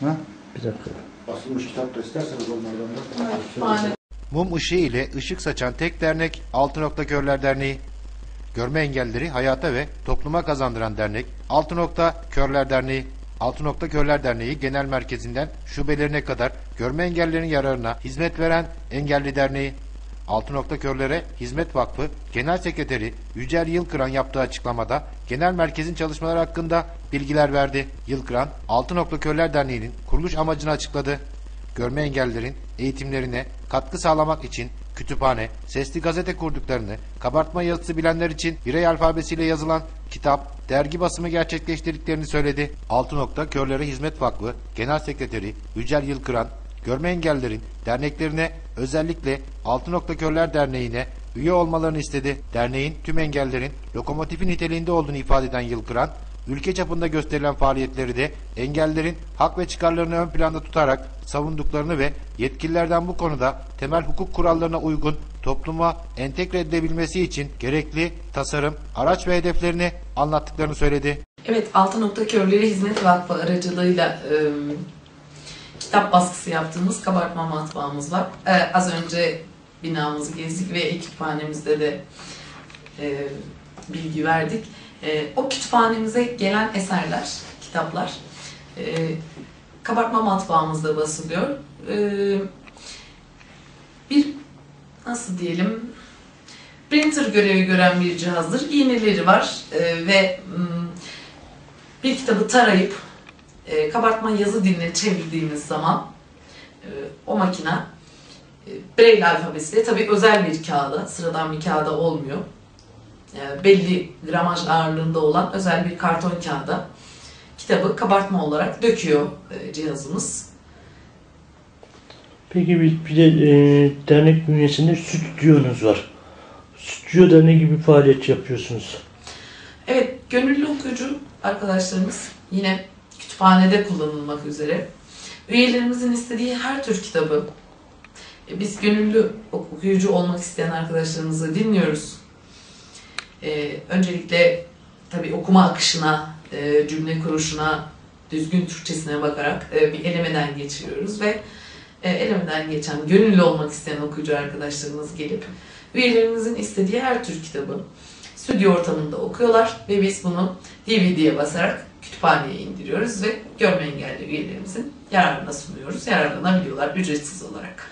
Ha? Bir dakika. Basılmış kitap da isterseniz onlardan da. Kütüphane Mum ışığı ile ışık saçan tek dernek Altı Nokta Körler Derneği. Görme engelleri hayata ve topluma kazandıran dernek Altı Nokta Körler Derneği. Altı Nokta Körler Derneği genel merkezinden şubelerine kadar görme engellilerin yararına hizmet veren engelli derneği. Altı Nokta Körlere Hizmet Vakfı Genel Sekreteri Yücel Yılkıran yaptığı açıklamada genel merkezin çalışmaları hakkında bilgiler verdi. Yılkıran, Altı Nokta Körler Derneği'nin kuruluş amacını açıkladı görme engellilerin eğitimlerine katkı sağlamak için kütüphane, sesli gazete kurduklarını, kabartma yazısı bilenler için birey alfabesiyle yazılan kitap, dergi basımı gerçekleştirdiklerini söyledi. Altı Nokta Körlere Hizmet Vakfı Genel Sekreteri Yücel Yılkıran, görme engellilerin derneklerine özellikle Altı Nokta Körler Derneği'ne üye olmalarını istedi. Derneğin tüm engellerin lokomotifi niteliğinde olduğunu ifade eden Yılkıran, ülke çapında gösterilen faaliyetleri de engellerin hak ve çıkarlarını ön planda tutarak savunduklarını ve yetkililerden bu konuda temel hukuk kurallarına uygun topluma entegre edilebilmesi için gerekli tasarım, araç ve hedeflerini anlattıklarını söyledi. Evet, Altı Nokta Körleri Hizmet Vakfı aracılığıyla e, kitap baskısı yaptığımız kabartma matbaamız var. E, az önce binamızı gezdik ve kütüphanemizde de e, bilgi verdik. E, o kütüphanemize gelen eserler, kitaplar e, kabartma matbaamızda basılıyor. E, bir nasıl diyelim printer görevi gören bir cihazdır. İğneleri var e, ve mm, bir kitabı tarayıp e, kabartma yazı diline çevirdiğimiz zaman e, o makina e, Braille alfabesiyle tabi özel bir kağıda, sıradan bir kağıda olmuyor. E, belli gramaj ağırlığında olan özel bir karton kağıda kitabı kabartma olarak döküyor e, cihazımız. Peki bir, bir de e, dernek bünyesinde stüdyonuz var. Stüdyo derneği gibi faaliyet yapıyorsunuz. Evet, gönüllü okuyucu arkadaşlarımız yine kütüphanede kullanılmak üzere üyelerimizin istediği her tür kitabı e, biz gönüllü okuyucu olmak isteyen arkadaşlarımızı dinliyoruz. Ee, öncelikle tabii okuma akışına, e, cümle kuruşuna, düzgün Türkçesine bakarak e, bir elemeden geçiriyoruz ve e, elemeden geçen gönüllü olmak isteyen okuyucu arkadaşlarımız gelip üyelerimizin istediği her tür kitabı stüdyo ortamında okuyorlar ve biz bunu DVD'ye basarak kütüphaneye indiriyoruz ve görme engelli üyelerimizin yararına sunuyoruz. Yararlanabiliyorlar ücretsiz olarak.